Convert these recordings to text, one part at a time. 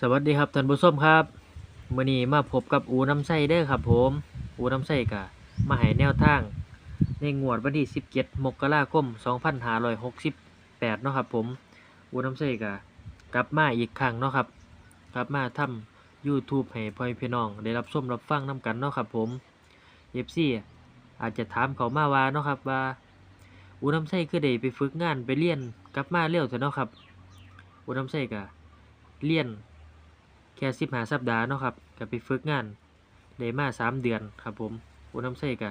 สวัสดีครับท่านผู้ชมครับมื้อนี้มาพบกับอูน้ำไส้เด้อครับผม อูน้ำไส้ก็มาให้แนวทาง ในงวดวันที่17มกราคม2568เนาะครับผม อูน้ำไส้ก็กลับมาอีกครั้งเนาะครับ กลับมาทำ YouTube ให้พ่อพี่น้อง ได้รับชมรับฟังนํกันเนาะครับผม FC อาจจะถามเขามาว่าเนาะครับว่า อูน้ำไส้คือได้ไปฝึกงานไปเรียนกลับมาเร็วเถอะเนาะครับ อูน้ำไส้ก็เรียน แค่สิบหาสัปดาห์เนาะครับก็ไปฝึกงานได้มาสามเดือนครับผมอุน้ำใส่กะ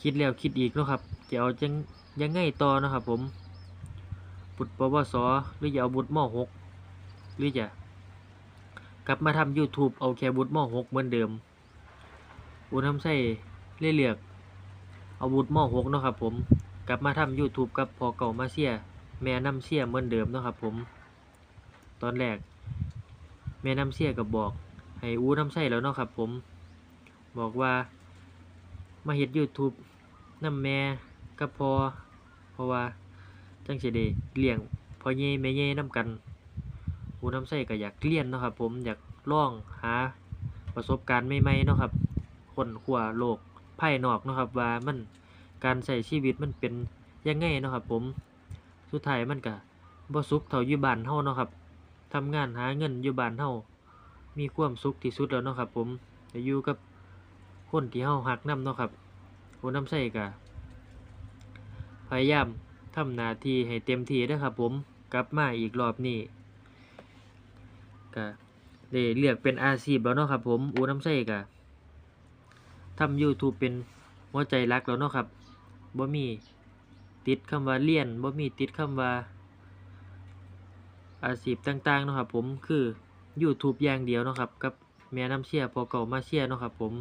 คิดแล้วคิดอีกเนาะครับจะเอาจังยังไงต่อเนาะครับผมบุตรปวสหรือจะเอาบุตรมหกหรือจะกลับมาทำ YouTube เอาแค่บุตรมหกเหมือนเดิมอุน้ำใส่เลือกเอาบุตรมหกเนาะครับผมกลับมาทำ YouTube กับพอเก่ามาเชียแม่น้ำเชียเหมือนเดิมเนาะครับผม ตอนแรก แม่น้ำเสียก็บบอก ให้อู้น้ำใส่แล้วเนาะครับ ผม บอกว่า มาเฮ็ด YouTube นำแม่กับพอเพราะว่าจังสิได้เลี้ยงพ่อใหญ่แม่ใหญ่นํกันอู้น้ำใส่ก็อยากเรียนเนาะครับ ผมอยากล่องหาประสบการณ์ใหม่ๆเนาะครับคนขัวโลกภายนอกเนาะครับ ว่ามันการใช้ชีวิตมันเป็นยังไงเนาะครับ ผม สุดท้ายมันก็บ่สุขเท่าอยู่บ้านเฮาเนาะครับ ทำงานหาเงินอยู่บ้านเฮามีความสุขที่สุดแล้วเนาะครับ ผมจะอยู่กับคนที่เฮาฮักนํเนาะครับผู้ำใส่ก็พยายามทำหน้าที่ให้เต็มที่เด้อครับผมกลับมาอีกรอบนี้ก็ได้เลือกเป็นอาชีพแล้วเนาะครับ ผมอูน้ำใส่ก็ทำ YouTube เป็นหัวใจหลักแล้วเนาะครับบ่มีติดคำว่าเรียนบ่มีติดคำว่า อาชีพต่างๆเนาะครับผมคือ YouTube อย่างเดียวเนาะครับกับแม่น้ำเชียพอเก่ามาเชียเนาะครับผม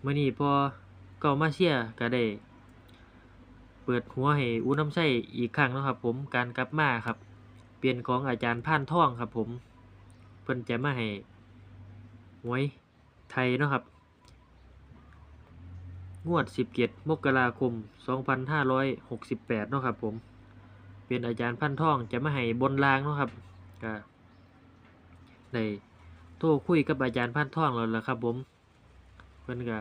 เมื้อนี้พอเก่ามาเชียก็ได้เปิดหัวให้อู้น้ำใส้อีกครั้งนะครับผมการกลับมาครับ เปลี่ยนของอาจารย์พานท่องครับ ผมเพิ่นจะมาให้หวยไทยนะครับ งวด 17 มกราคม 2568 เนาะครับผม เป็นอาจารย์พันท่องจะมาให้บนรางเนาะครับก็ได้โทรคุยกับอาจารย์พันท่องแล้วล่ะครับ ผมเพิ่นก็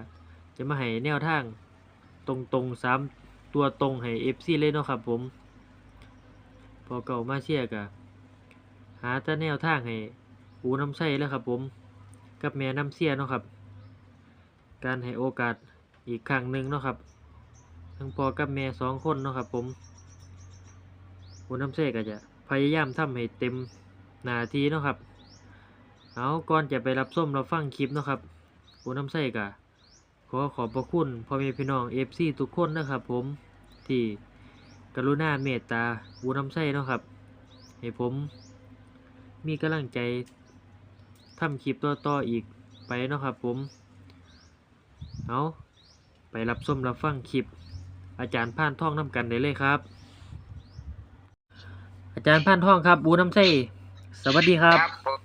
จะมาให้แนวทางตรงตรงๆสามตัวตรงให้ FC เลยเนาะครับ ผม พอเก่ามาเชียร์ก็หาแต่แนวทางให้อูน้ำใส้แล้วครับ ผม กับแม่น้ำเสียเนาะครับ การให้โอกาสอีกครั้งหนึ่งเนาะครับ ทั้งพอกับแม่สองคนเนาะครับ ผม คุณน้ำเสกก็จะพยายามทำให้เต็มนาทีเนาะครับ เอาก่อนจะไปรับส้มรับฟังคลิปเนาะครับคุณน้ำเสกก็ขอขอบพระคุณพ่อแม่พี่น้องเอฟซีทุกคนนะครับ ผมที่กรุณาเมตตาคุณน้ำเสกเนาะครับ ให้ผมมีกำลังใจทำคลิปต่อๆอีกไปเนาะครับผม เอาไปรับส้มรับฟังคลิป อาจารย์ผ่านท่องน้ำกันได้เลยครับ จารย์พันท่องครับ บูน้ำไส้สวัสดีครับ ผม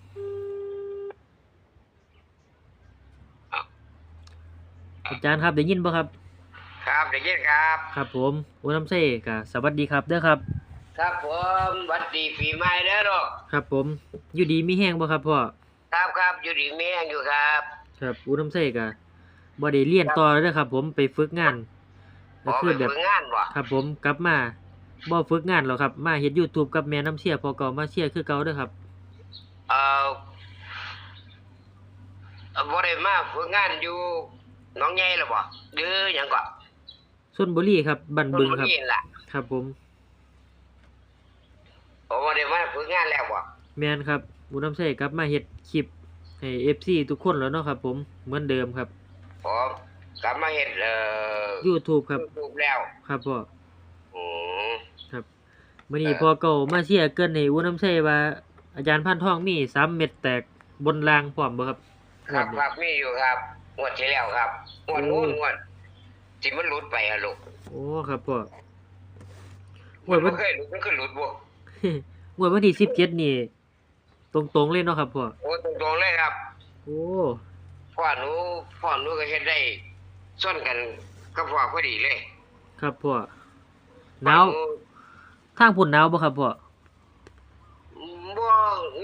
อาจารย์ครับได้ยินป่ะครับ ครับได้ยินครับ ครับ ผมบูน้ำไส้กะสวัสดีครับเด้อครับ ครับผมหวัดดีปีใหม่เด้อลูกครับ ผมอยู่ดีมีแห้งป่ะครับพ่อครับครับอยู่ดีแม่งอยู่ครับครับบูน้ำไส้กะบ่ได้เรียนต่อเลยเด้อครับ ผมไปฝึกงานขก็อคืไปอแบบ ฝึกงานบ่ครับผมกลับมา บ่ฝึกงานหรอกครับ มาเฮ็ด YouTube กับแม่น้ำเชี่ยพอเก่ามาเชี่ยคือเก่าเด้อครับเอ่อเอ่อบ่ได้มาฝึกงานอยู่หน้องใหญ่หรอบ่หรือหยังก็ชนบุรีครับบันบึงครับ นี่ล่ะครับผมผมบ่ได้มาฝึกงานแล้วบ่แม่นครับบูน้ำไส้กลับมาเฮ็ดคลิปให้ FC ทุกคนแล้วเนาะครับผมเหมือนเดิมครับ ผมกลับมาเฮ็ดเอ่อ YouTube ครับยูทูบแล้ว ครับพ่ออืมครับ มื่อนี้พอเก่ามาเชียร์เกินในอูน้ำใช่ว่า อาจารย์พันทองมีสามเม็ดแตกบนรางพร้อมบ่ครับครับงวดนี้ครับมีอยู่ครับงวดที่แล้วครับงวดโอ้นู้นงวดที่มันหลุดไปอะลูกโอ้ครับพ่อหวมัดนวับ่นเคยหลุดมันคือหลุดบ่หวดวันที่สิบเจ็ดนี่ ตรงๆเลยเนาะครับพ่อโอ้ตรงๆเลยครับ โอ้พ่อหนูพ่อหนูก็เฮ็ดได้ส่วนกันกับพ่อพอดีเลย ครับพ่อหนาว ทางพุ่นหนาวบ่ครับพ่ออืมบ่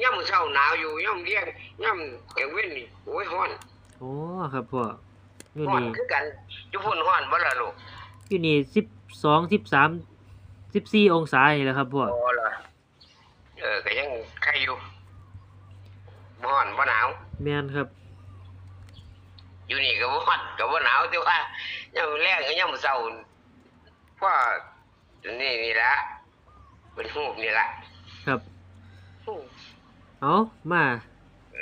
ย่ำเช้าหนาวอยู่ย่ำเลี้ยงย่ำกลางเว้นนี่โอ้ยฮ้อนโอ้ครับพ่ออยู่ฮ้อนนี่คือกันอยู่พุ่นฮ้อนบ่ล่ะลูกอยู่นี่สิบสองสิบสามสิบสี่องศานี่แหละครับพ่อโอ้ล่ะเออก็ยังใครอยู่บ่ฮ้อนบ่หนาวแม่นครับอยู่นี่ก็บ่ฮ้อนก็บ่หนาวแต่ว่าย่ำแรงก็ย่ำเช้าเพราะนี่นี่ละ เป็นรูปนี่ละครับเอามา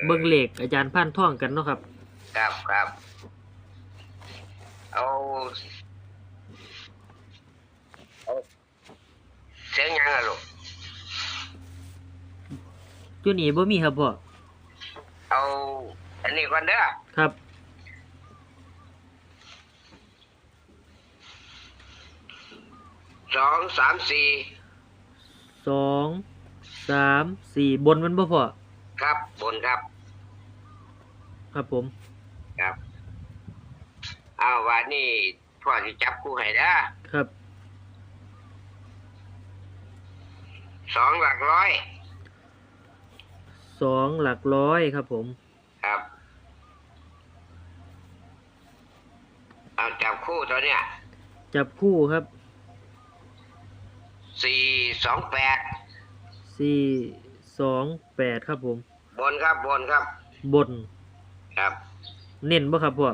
เบิ่งเลขอาจารย์พันท่องกันเนาะครับ ครับครับเอาเอาเสียงหยังอะลูกตัวนี้บ่มีครับพ่อเอาอันนี้ก่อนเด้อครับสองสามสี่ สองสามสี่บนมันบ่พ่อครับบนครับ ครับผมครับเอาวันนี้พ่อจะจับคู่ให้เด้อครับสองหลักร้อยสองหลักร้อยครับผม ครับ เอาจับคู่ตัวเนี้ยจับคู่ครับ สี่สองแปดสี่สองแปดครับผม บนครับบนครับ บนครับ เน้นบ่ครับพ่อ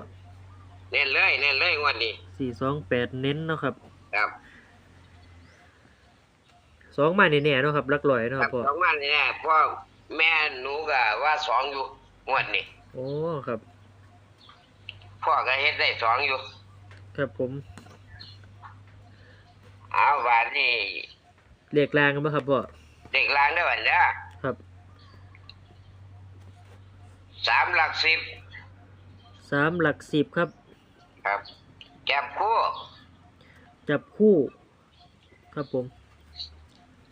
เน้นเลยเน้นเลยงวันนี้สี่สองแปดเน้นเนาะครับครับสองมาแน่ๆเนาะครับหลักร้อยเนาะคครัรับบพ่อสองวันนี่แน่พ่อแม่หนูก็ว่าสองอยู่งวดนี้โอ้ครับ พ่อก็เฮ็ดได้สองอยู่ ครับผม เอาวันนี้ เลขรางกันบ่ครับพ่อเด็กลางได้วันเด้อครับสามหลักสิบสามหลักสิบครับ ครับจับคู่จับคู่ ครับผม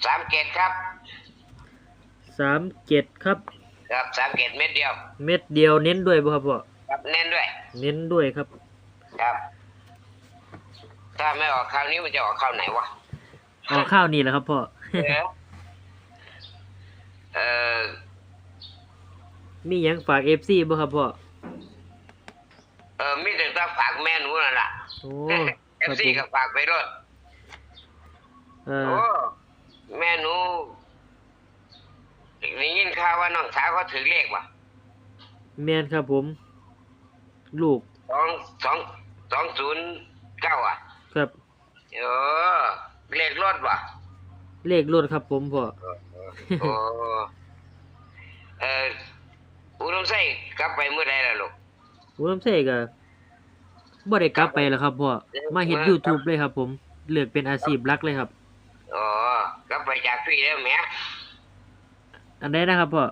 สามเกตครับ สามเจ็ดครับ ครับสามเกตเม็ดเดียว เม็ดเดียวเน้นด้วยบ่ครับพ่อครับเน้นด้วย เน้นด้วยครับ ครับ ถ้าไม่ออกคราวนี้มันจะออกคราวไหนวะ เอาข้าวนี่แหละครับพ่อเออเออมีหยังฝากเอฟซีบ่ครับพ่อ เออมีแต่ต้องฝากแม่หนูนั่นล่ะโอ้เอคฟรับซีผมก็ฝากไปด้วยเออโอ้แม่หนูได้ยินข่าวว่าน้องสาวเขาถือเลขว่ะแม่นครับผม ลูกสองสองสองศูนย์เก้าอะ ครับ เออ เลขรถว่ะเลขรถครับผมพ่อโอ้เอออุดมไส้กลับไปเมื่อใดล่ะลูกผมน้ำเสกอะบ่ได้กลับไปแล้วครับพ่อมาเฮ็ด YouTube เลยครับ ผมเลือกเป็นอาชีพหลักเลยครับอ๋อกลับไปจากพี่แล้วแหม่อันใดนะครับพ่อ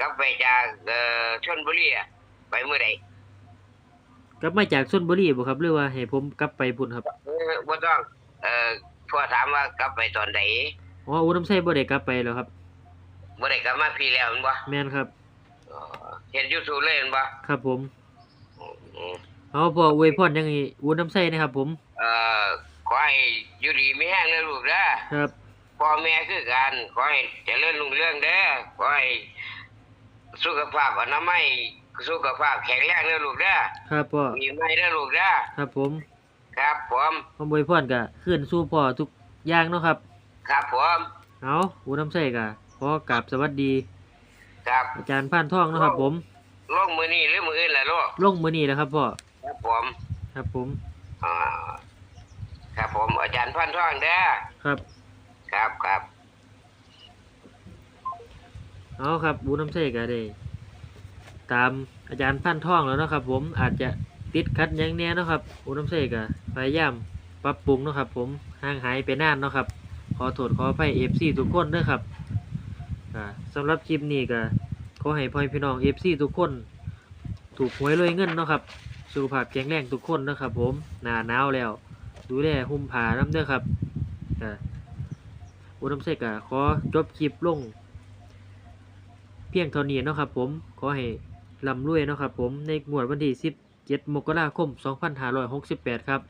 กลับไปจากเอ่อชลบุรีอะไปเมื่อใดกลับมาจากชลบุรีบ่ครับหรือว่าให้ผมกลับไปพุ่นครับเออบ่ต้องเอ่อ พ่อถามว่ากลับไปตอนใดอ๋ออูน้ำใส่บ่ได้กลับไปแล้วครับบ่ได้กลับมาพี่แล้วแม่นบ่แม่นครับอ๋อเฮ็ด YouTube เลยแม่นบ่ครับผมอืมเอาพ่ออวยพรยังไงอูน้ำใส่นะครับผมเอ่อขอให้อยู่ดีมีแห้งนะลูกเด้อครับพ่อแม่คือกันขอให้เจริญรุ่งเรืองเด้อขอให้สุขภาพอนามัยสุขภาพแข็งแรงเด้อลูกเด้อครับพ่อมีไม่เด้อลูกเด้อครับผม ครับผมคำอวยพรก็ขึ้นสู่พ่อทุกอย่างเนาะครับ ครับผมเอาอูน้ำใส่ก็ขอกราบสวัสดี ครับอาจารย์พานทองเนาะครับ ผมลงมือนี้หรือมืออื่นล่ะลูกลงมื้อนี้แล้วครับพ่อครับผมครับผมอ่าครับผมอาจารย์พันท่องเด้อครับ ครับครับเอาครับบูน้ำเสกก็ได้ตามอาจารย์พันท่องแล้วเนาะครับ ผมอาจจะติดขัดหยังแน่เนาะครับบูน้ำเสกก็ พยายามปรับปรุงเนาะครับ ผมห่างหายไปนานเนาะครับ ขอโทษขออภัย FC ทุกคนเด้อครับอ่าสำหรับคลิปนี้ก็ขอให้พ่อพี่น้อง FC ทุกคน ถูกหวยรวยเงินเนาะครับสุขภาพแข็งแรงทุกคนนะครับ ผมหนาหนาวแล้ว ดูแลหุ่มผาน้ำเด้อครับอ่าบูน้ำเสกก็ขอจบคลิปลง เพียงเท่านี้เนาะครับ ผมขอให้ร่ำรวยเนาะครับ ผมในงวดวันที่17มกราคม 2568 ครับ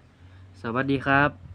สวัสดีครับ